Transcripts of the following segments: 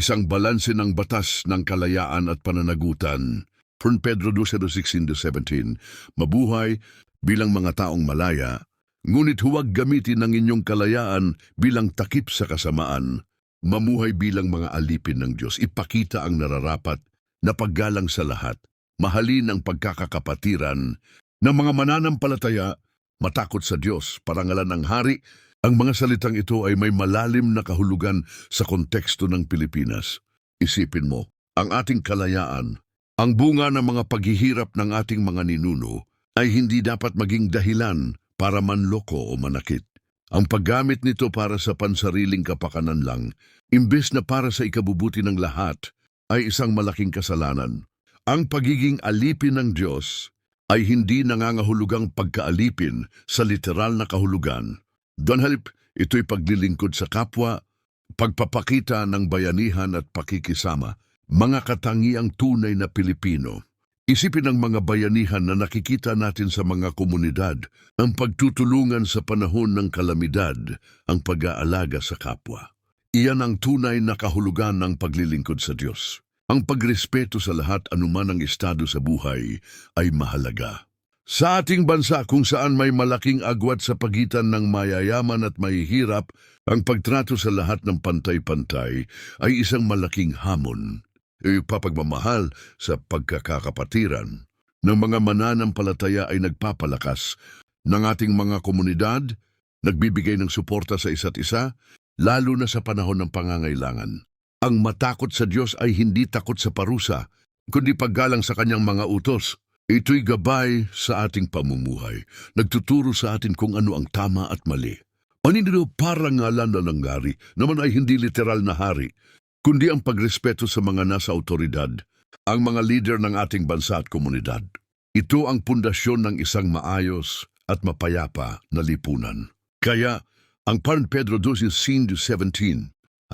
isang balanse ng batas ng kalayaan at pananagutan. 1 Pedro 2.16-17 Mabuhay bilang mga taong malaya, ngunit huwag gamitin ang inyong kalayaan bilang takip sa kasamaan. Mamuhay bilang mga alipin ng Diyos, ipakita ang nararapat na paggalang sa lahat, mahalin ang pagkakakapatiran ng mga mananampalataya, matakot sa Diyos, parangalan ng hari. Ang mga salitang ito ay may malalim na kahulugan sa konteksto ng Pilipinas. Isipin mo, ang ating kalayaan, ang bunga ng mga paghihirap ng ating mga ninuno ay hindi dapat maging dahilan para manloko o manakit. Ang paggamit nito para sa pansariling kapakanan lang, imbes na para sa ikabubuti ng lahat, ay isang malaking kasalanan. Ang pagiging alipin ng Diyos ay hindi nangangahulugang pagkaalipin sa literal na kahulugan. Doon halip, ito'y paglilingkod sa kapwa, pagpapakita ng bayanihan at pakikisama, mga katangiang tunay na Pilipino. Isipin ang mga bayanihan na nakikita natin sa mga komunidad, ang pagtutulungan sa panahon ng kalamidad, ang pag-aalaga sa kapwa. Iyan ang tunay na kahulugan ng paglilingkod sa Diyos. Ang pagrespeto sa lahat anuman ang estado sa buhay ay mahalaga. Sa ating bansa kung saan may malaking agwat sa pagitan ng mayayaman at mahihirap, ang pagtrato sa lahat ng pantay-pantay ay isang malaking hamon. Ipapagmamahal sa pagkakakapatiran ng mga mananampalataya ay nagpapalakas ng ating mga komunidad, nagbibigay ng suporta sa isa't isa, lalo na sa panahon ng pangangailangan. Ang matakot sa Diyos ay hindi takot sa parusa, kundi paggalang sa kanyang mga utos. Ito'y gabay sa ating pamumuhay, nagtuturo sa atin kung ano ang tama at mali. Paniniro parangalan na ng hari, naman ay hindi literal na hari, kundi ang pagrespeto sa mga nasa autoridad, ang mga leader ng ating bansa at komunidad. Ito ang pundasyon ng isang maayos at mapayapa na lipunan. Kaya, ang 1 Pedro 2.17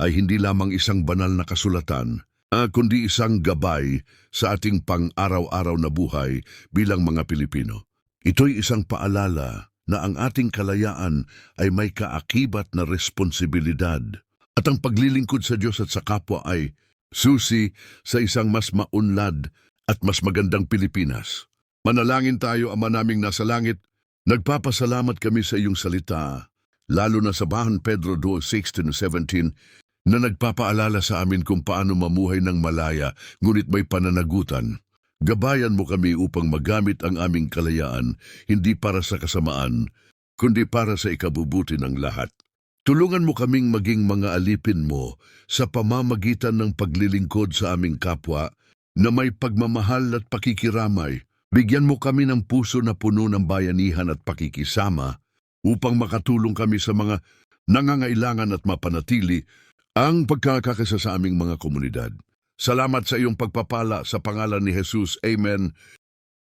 ay hindi lamang isang banal na kasulatan, ah, kundi isang gabay sa ating pang-araw-araw na buhay bilang mga Pilipino. Ito'y isang paalala na ang ating kalayaan ay may kaakibat na responsibilidad at ang paglilingkod sa Diyos at sa kapwa ay susi sa isang mas maunlad at mas magandang Pilipinas. Manalangin tayo, Ama naming nasa langit, nagpapasalamat kami sa iyong salita, lalo na sa Bahan Pedro 2.16-17 na nagpapaalala sa amin kung paano mamuhay ng malaya ngunit may pananagutan. Gabayan mo kami upang magamit ang aming kalayaan hindi para sa kasamaan, kundi para sa ikabubuti ng lahat. Tulungan mo kaming maging mga alipin mo sa pamamagitan ng paglilingkod sa aming kapwa na may pagmamahal at pakikiramay. Bigyan mo kami ng puso na puno ng bayanihan at pakikisama upang makatulong kami sa mga nangangailangan at mapanatili ang pagkakakasa sa aming mga komunidad. Salamat sa iyong pagpapala sa pangalan ni Jesus. Amen.